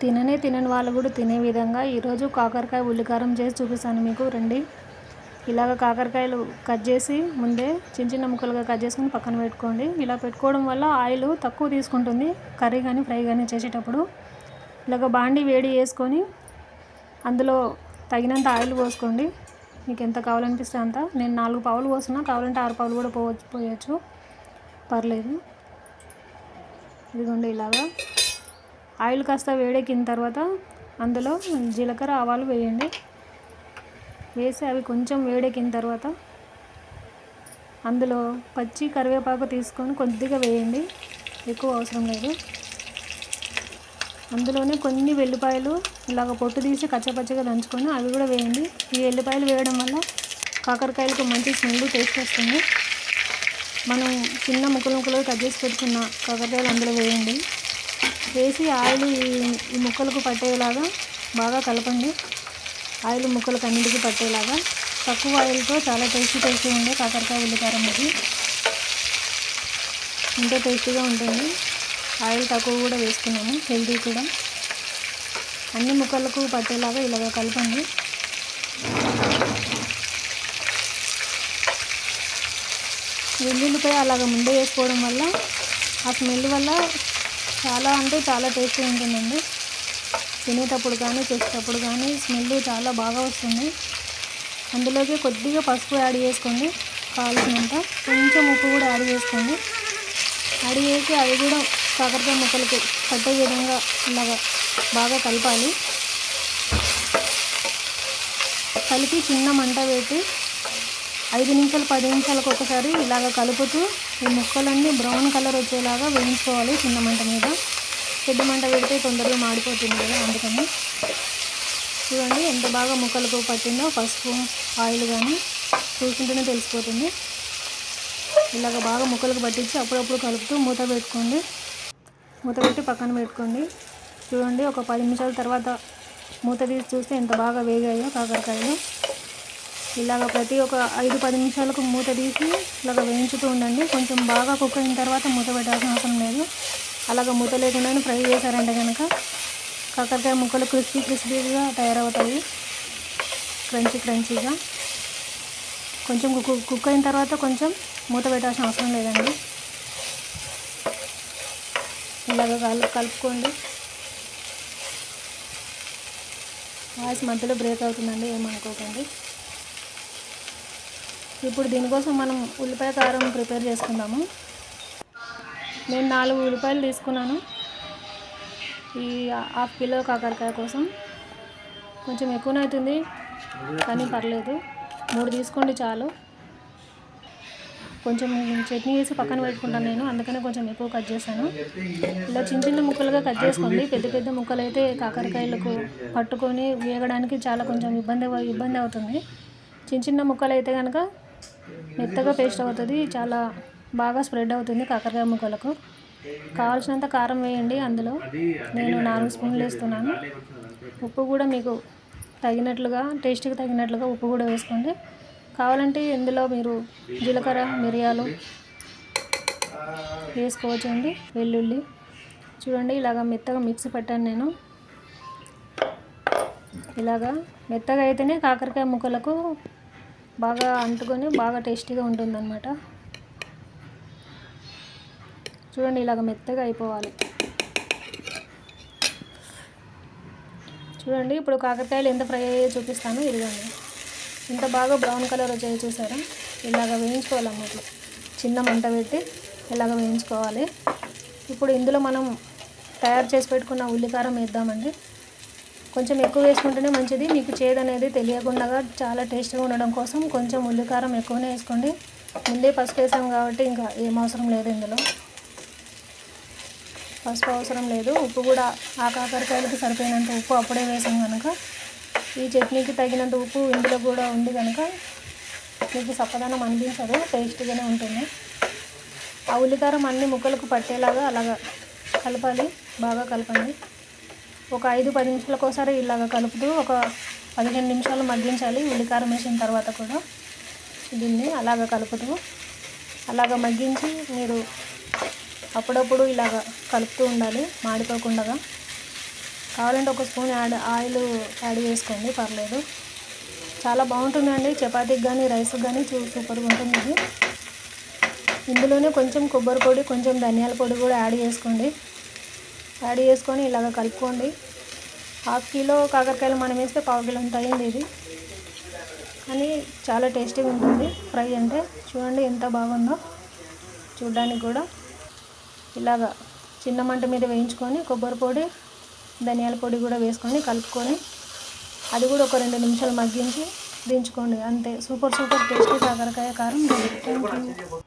తిననే తినని వాళ్ళు కూడా తినే విధంగా ఈరోజు కాకరకాయ ఉల్లికారం చేసి చూపిస్తాను మీకు రండి. ఇలాగ కాకరకాయలు కట్ చేసి ముందే చిన్న చిన్న ముక్కలుగా కట్ చేసుకొని పక్కన పెట్టుకోండి. ఇలా పెట్టుకోవడం వల్ల ఆయిల్ తక్కువ తీసుకుంటుంది కర్రీ కానీ ఫ్రై కానీ చేసేటప్పుడు. ఇలాగ బాండి వేడి చేసుకొని అందులో తగినంత ఆయిల్ పోసుకోండి. మీకు ఎంత కావాలనిపిస్తే అంత. నేను నాలుగు పావులు పోస్తున్నా కావాలంటే ఆరు పావులు కూడా పోవచ్చు పోయచ్చు. పర్లేదు. ఇదిగోండి ఇలాగా. ఆయిల్ కాస్త వేడెక్కిన తర్వాత అందులో జీలకర్ర ఆవాలు వేయండి. వేసి అవి కొంచెం వేడెక్కిన తర్వాత అందులో పచ్చి కరివేపాకు తీసుకొని కొద్దిగా వేయండి. ఎక్కువ అవసరం లేదు. అందులోనే కొన్ని వెల్లిపాయలు ఇలాగ పొట్టు తీసి కచ్చపచ్చగా దంచుకొని అవి కూడా వేయండి. ఈ వెల్లిపాయలు వేయడం వల్ల కాకరకాయలకు మంచి స్మెల్ టేస్ట్ వస్తుంది. మనం చిన్న ముక్కలు ముక్కలు కట్ చేసి పెట్టుకున్న కాకరకాయలు అందులో వేయండి. వేసి ఆయిల్ ఈ ముక్కలకు పట్టేలాగా బాగా కలపండి. ఆయిల్ ముక్కలకు అన్నింటికి పట్టేలాగా. తక్కువ ఆయిల్తో చాలా టేస్టీ టేస్టీ ఉండే కాకరకాయ ఉల్లికారం ఇది ఎంతో టేస్టీగా ఉంటుంది. ఆయిల్ తక్కువ కూడా వేసుకున్నాము హెల్దీ కూడా. అన్ని ముక్కలకు పట్టేలాగా ఇలాగ కలపండి. వెల్లుల్లిపాయ అలాగ ముందే వేసుకోవడం వల్ల ఆ స్మెల్ వల్ల చాలా అంటే చాలా టేస్టీ ఉంటుందండి. తినేటప్పుడు కానీ చేసేటప్పుడు కానీ స్మెల్ చాలా బాగా వస్తుంది. అందులోకి కొద్దిగా పసుపు యాడ్ చేసుకోండి. కావాల్సినంత కొంచెం ఉప్పు కూడా యాడ్ చేసుకోండి. యాడ్ చేసి అవి కూడా కాకరకాయ ముక్కలకి పట్టే విధంగా ఇలాగా బాగా కలపాలి. కలిపి చిన్న మంట పెట్టి ఐదు నిమిషాలు పది నిమిషాలకు ఒకసారి ఇలాగ కలుపుతూ ఈ ముక్కలన్నీ బ్రౌన్ కలర్ వచ్చేలాగా వేయించుకోవాలి చిన్న మంట మీద. పెద్ద మంట పెడితే తొందరగా మాడిపోతుంది కదా అందుకని. చూడండి ఎంత బాగా ముక్కలకు పట్టిందో పసుపు ఆయిల్ కానీ చూసుకుంటేనే తెలిసిపోతుంది. ఇలాగ బాగా ముక్కలకు పట్టించి అప్పుడప్పుడు కలుపుతూ మూత పెట్టుకోండి. మూత పెట్టి పక్కన పెట్టుకోండి. చూడండి ఒక పది నిమిషాల తర్వాత మూత తీసి చూస్తే ఎంత బాగా వేగాయో కాకరకాయలు. ఇలాగ ప్రతి ఒక ఐదు పది నిమిషాలకు మూత తీసి ఇలాగ వేయించుతూ ఉండండి. కొంచెం బాగా కుక్ అయిన తర్వాత మూత పెట్టాల్సిన అవసరం లేదు. అలాగ మూత లేకుండానే ఫ్రై చేశారంటే కనుక కాకరకాయ ముక్కలు క్రిస్పీ క్రిస్పీగా తయారవుతాయి. క్రంచీ క్రంచీగా. కొంచెం కుక్ కుక్ అయిన తర్వాత కొంచెం మూత పెట్టాల్సిన అవసరం లేదండి. ఇలాగ కలు కలుపుకోండి. వాయిస్ మధ్యలో బ్రేక్ అవుతుందండి ఏమనుకోకండి. ఇప్పుడు దీనికోసం మనం ఉల్లిపాయ కారం ప్రిపేర్ చేసుకుందాము. నేను నాలుగు ఉల్లిపాయలు తీసుకున్నాను. ఈ హాఫ్ కిలో కాకరకాయ కోసం. కొంచెం ఎక్కువనే అవుతుంది కానీ పర్లేదు. మూడు తీసుకోండి చాలు. కొంచెం చట్నీ వేసి పక్కన పెట్టుకుంటాను నేను అందుకనే కొంచెం ఎక్కువ కట్ చేశాను. ఇలా చిన్న చిన్న ముక్కలుగా కట్ చేసుకోండి. పెద్ద పెద్ద ముక్కలు అయితే కాకరకాయలకు పట్టుకొని వేగడానికి చాలా కొంచెం ఇబ్బంది ఇబ్బంది అవుతుంది. చిన్న చిన్న ముక్కలు అయితే కనుక మెత్తగా పేస్ట్ అవుతుంది చాలా బాగా స్ప్రెడ్ అవుతుంది కాకరకాయ ముక్కలకు. కావాల్సినంత కారం వేయండి అందులో. నేను నాలుగు స్పూన్లు వేస్తున్నాను. ఉప్పు కూడా మీకు తగినట్లుగా టేస్ట్కి తగినట్లుగా ఉప్పు కూడా వేసుకోండి. కావాలంటే ఇందులో మీరు జీలకర్ర మిరియాలు వేసుకోవచ్చండి వెల్లుల్లి. చూడండి ఇలాగ మెత్తగా మిక్సీ పెట్టాను నేను. ఇలాగా మెత్తగా అయితేనే కాకరకాయ ముక్కలకు బాగా అంటుకొని బాగా టేస్టీగా ఉంటుందన్నమాట. చూడండి ఇలాగ మెత్తగా అయిపోవాలి. చూడండి ఇప్పుడు కాకరకాయలు ఎంత ఫ్రై అయ్యో చూపిస్తాను ఇదిగోండి. ఇంత బాగా బ్రౌన్ కలర్ వచ్చాయి చూసారా? ఇలాగ వేయించుకోవాలన్నమాట చిన్న మంట పెట్టి ఇలాగ వేయించుకోవాలి. ఇప్పుడు ఇందులో మనం తయారు చేసి పెట్టుకున్న ఉల్లికారం వేద్దామండి. కొంచెం ఎక్కువ వేసుకుంటేనే మంచిది. మీకు చేదు అనేది తెలియకుండా చాలా టేస్ట్గా ఉండడం కోసం కొంచెం ఉల్లికారం ఎక్కువనే వేసుకోండి. ముందే పసుపు వేసాం కాబట్టి ఇంకా ఏం అవసరం లేదు ఇందులో. పసుపు అవసరం లేదు. ఉప్పు కూడా ఆ కాకరకాయలకి సరిపోయినంత ఉప్పు అప్పుడే వేసాం కనుక ఈ చట్నీకి తగినంత ఉప్పు ఇందులో కూడా ఉంది కనుక మీకు సప్పదనం అనిపించదు టేస్ట్గానే ఉంటుంది. ఆ ఉల్లికారం అన్ని ముక్కలకు పట్టేలాగా అలాగా కలపాలి బాగా కలపండి ఒక ఐదు పది నిమిషాలకు ఒకసారి ఇలాగ కలుపుతూ ఒక పదిహేను నిమిషాలు మగ్గించాలి. ఉల్లికారం వేసిన తర్వాత కూడా దీన్ని అలాగ కలుపుతూ అలాగ మగ్గించి మీరు అప్పుడప్పుడు ఇలాగ కలుపుతూ ఉండాలి. మాడిపోకుండా కావాలంటే ఒక స్పూన్ యాడ్ ఆయిల్ యాడ్ చేసుకోండి. పర్లేదు. చాలా బాగుంటుందండి చపాతీకి కానీ రైస్కి కానీ చూ సూపర్గా ఉంటుంది ఇది. ఇందులోనే కొంచెం కొబ్బరి పొడి కొంచెం ధనియాల పొడి కూడా యాడ్ చేసుకోండి. యాడ్ చేసుకొని ఇలాగ కలుపుకోండి. హాఫ్ కిలో కాకరకాయలు మనం వేస్తే పావు కిలో అంత అయింది ఇది. కానీ చాలా టేస్టీగా ఉంటుంది. ఫ్రై అంటే చూడండి ఎంత బాగుందో. చూడడానికి కూడా ఇలాగా చిన్న మంట మీద వేయించుకొని కొబ్బరి పొడి ధనియాల పొడి కూడా వేసుకొని కలుపుకొని అది కూడా ఒక రెండు నిమిషాలు మగ్గించి దించుకోండి. అంతే. సూపర్ సూపర్ టేస్టీ కాకరకాయ కారం. Thank you